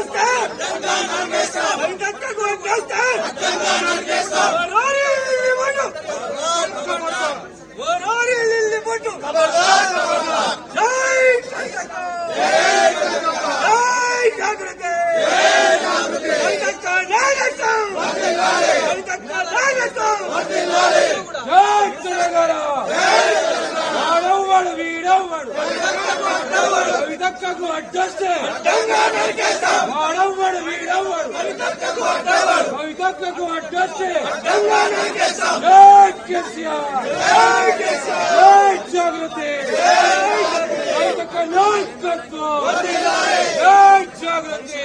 Afghanistan! Dendam Afghanistan! Dendam Afghanistan! కవితత్వకు అడ్డొచ్చి జాగృతి కవితకు నాయకత్వం జాగృతి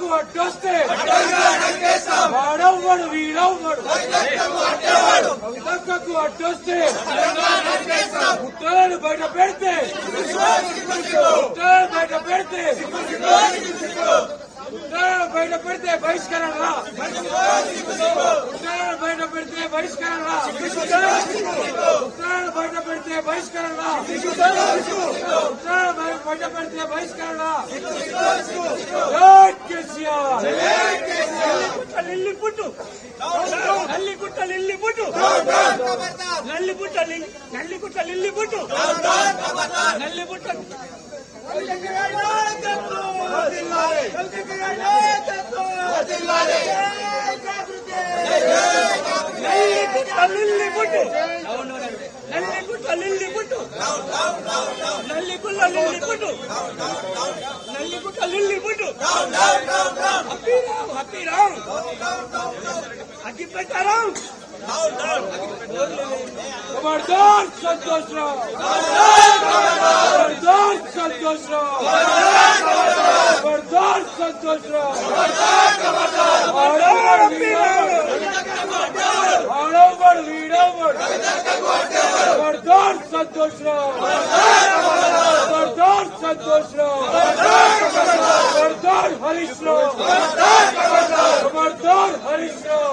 ಕುವ ಅಡ್ಡೆಷ್ಟೆ ಹಟಂಗನ ಕಂತೆಸಂ ಬಡವ ಬಡ ವೀರವ ಬಡ ದೈತ್ಯಕ್ಕೂ ಅಡ್ಡೆಷ್ಟೆ ಕವಿದಕ್ಕಕ್ಕೂ ಅಡ್ಡೆಷ್ಟೆ ಹಟಂಗನ ಕಂತೆಸಂ ಹುಟ್ಟೇನ ಬೈಡ ಪೇಳ್ತೆ ಶಿಂಕು ತಿಕ್ಕಿ ತಿಕ್ಕೋ ಡೈರ್ ಬೈಡ ಪೇಳ್ತೆ ಶಿಂಕು ತಿಕ್ಕಿ ತಿಕ್ಕೋ ಉಣ್ಣೇನ ಬೈಡ ಪೇಳ್ತೆ ಪವಿষ্ಕರಣಾ ಶಿಂಕು ತಿಕ್ಕಿ ತಿಕ್ಕೋ ಉಣ್ಣೇನ ಬೈಡ ಪೇಳ್ತೆ ಪವಿষ্ಕರಣಾ ಶಿಂಕು ತಿಕ್ಕಿ ತಿಕ್ಕೋ ಉಣ್ಣೇನ ಬೈಡ ಪೇಳ್ತೆ ಪವಿষ্ಕರಣಾ ಶಿಂಕು ತಿಕ್ಕಿ ತಿಕ್ಕೋ ಸಾಯ ಬೈಡ ಪೇಳ್ತೆ ಪವಿষ্ಕರಣಾ ಶಿಂಕು ತಿಕ್ಕಿ ತಿಕ್ಕೋ నల్లిగుట్ల లిల్లిగుట్టు నల్లిగుట్ట లిల్లిగుట్టు నల్లిగుట్ల లిల్లిగుట్టు నల్లిగుట్ల లిల్లిగుట్టు నల్లిగుట్ల లిల్లిగుట్టు హ్యాపీ రామ్ హ్యాపీ రామ్ అగ్గి పెట్టారాం खबरदार संतोष राव खबरदार संतोष राव खबरदार संतोष राव हड़वड़ वीड़वड़ खबरदार संतोष राव खबरदार संतोष राव खबरदार हरीश राव खबरदार हरीश राव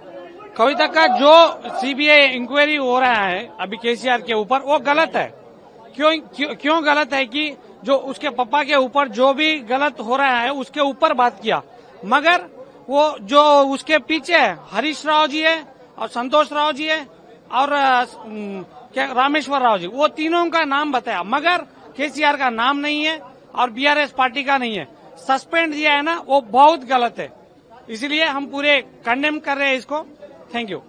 कविता का जो सीबीआई इंक्वायरी हो रहा है अभी केसीआर के ऊपर वो गलत है क्यों क्यों, क्यों गलत है कि जो उसके पापा के ऊपर जो भी गलत हो रहा है उसके ऊपर बात किया मगर वो जो उसके पीछे है हरीश राव जी है और संतोष राव जी है और क्या रामेश्वर राव जी वो तीनों का नाम बताया मगर केसीआर का नाम नहीं है और बीआरएस पार्टी का नहीं है सस्पेंड दिया है ना वो बहुत गलत है इसलिए हम पूरे कंडेम कर रहे हैं इसको Thank you.